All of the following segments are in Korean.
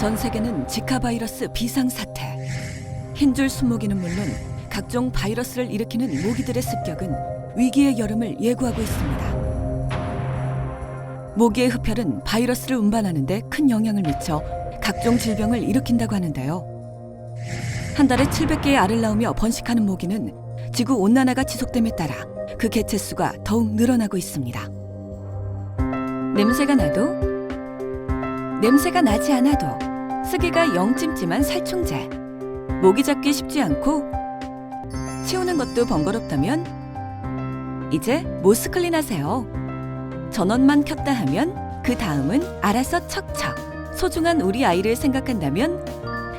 전 세계는 지카 바이러스 비상사태. 흰줄 순모기는 물론 각종 바이러스를 일으키는 모기들의 습격은 위기의 여름을 예고하고 있습니다. 모기의 흡혈은 바이러스를 운반하는데 큰 영향을 미쳐 각종 질병을 일으킨다고 하는데요. 한 달에 700개의 알을 낳으며 번식하는 모기는 지구 온난화가 지속됨에 따라 그 개체 수가 더욱 늘어나고 있습니다. 냄새가 나도 냄새가 나지 않아도 쓰기가 영 찜찜한 살충제 모기 잡기 쉽지 않고 치우는 것도 번거롭다면 이제 모스클린 하세요. 전원만 켰다 하면 그 다음은 알아서 척척 소중한 우리 아이를 생각한다면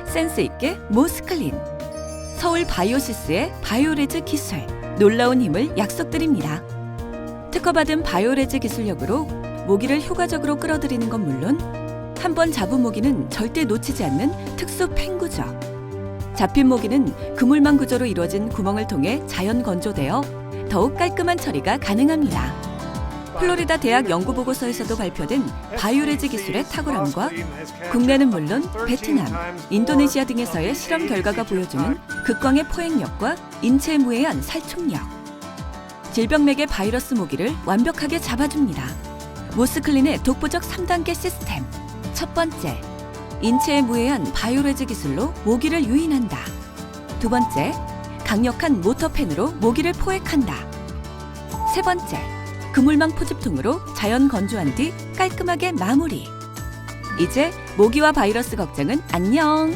센스 있게 모스클린 서울 바이오시스의 바이오레즈 기술 놀라운 힘을 약속드립니다. 특허받은 바이오레즈 기술력으로 모기를 효과적으로 끌어들이는 건 물론 한 번 잡은 모기는 절대 놓치지 않는 특수 팽 구조. 잡힌 모기는 그물망 구조로 이루어진 구멍을 통해 자연 건조되어 더욱 깔끔한 처리가 가능합니다. 플로리다 대학 연구 보고서에서도 발표된 바이오레즈 기술의 탁월함과 국내는 물론 베트남, 인도네시아 등에서의 실험 결과가 보여주는 극광의 포획력과 인체에 무해한 살충력. 질병맥의 바이러스 모기를 완벽하게 잡아줍니다. 모스클린의 독보적 3단계 시스템. 첫 번째, 인체에 무해한 바이오레즈 기술로 모기를 유인한다. 두 번째, 강력한 모터펜으로 모기를 포획한다. 세 번째, 그물망 포집통으로 자연 건조한 뒤 깔끔하게 마무리. 이제 모기와 바이러스 걱정은 안녕.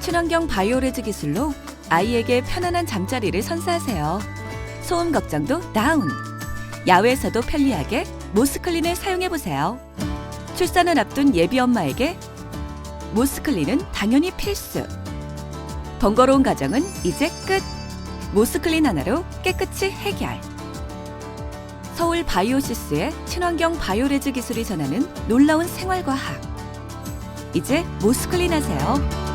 친환경 바이오레즈 기술로 아이에게 편안한 잠자리를 선사하세요. 소음 걱정도 다운. 야외에서도 편리하게 모스클린을 사용해 보세요. 출산을 앞둔 예비 엄마에게 모스클린은 당연히 필수. 번거로운 가정은 이제 끝. 모스클린 하나로 깨끗이 해결. 서울 바이오시스의 친환경 바이오레즈 기술이 전하는 놀라운 생활과학. 이제 모스클린 하세요.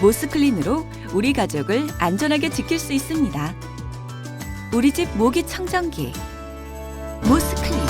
모스클린으로 우리 가족을 안전하게 지킬 수 있습니다. 우리 집 모기 청정기. 모스클린